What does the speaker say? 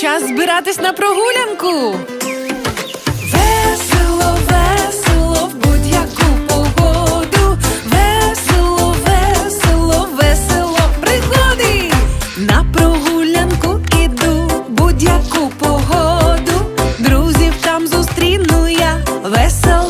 Час збиратись на прогулянку. Весело, весело, в будь-яку погоду. Весело, весело, весело пригоди. На прогулянку іду будь-яку погоду. Друзів там зустріну я весело.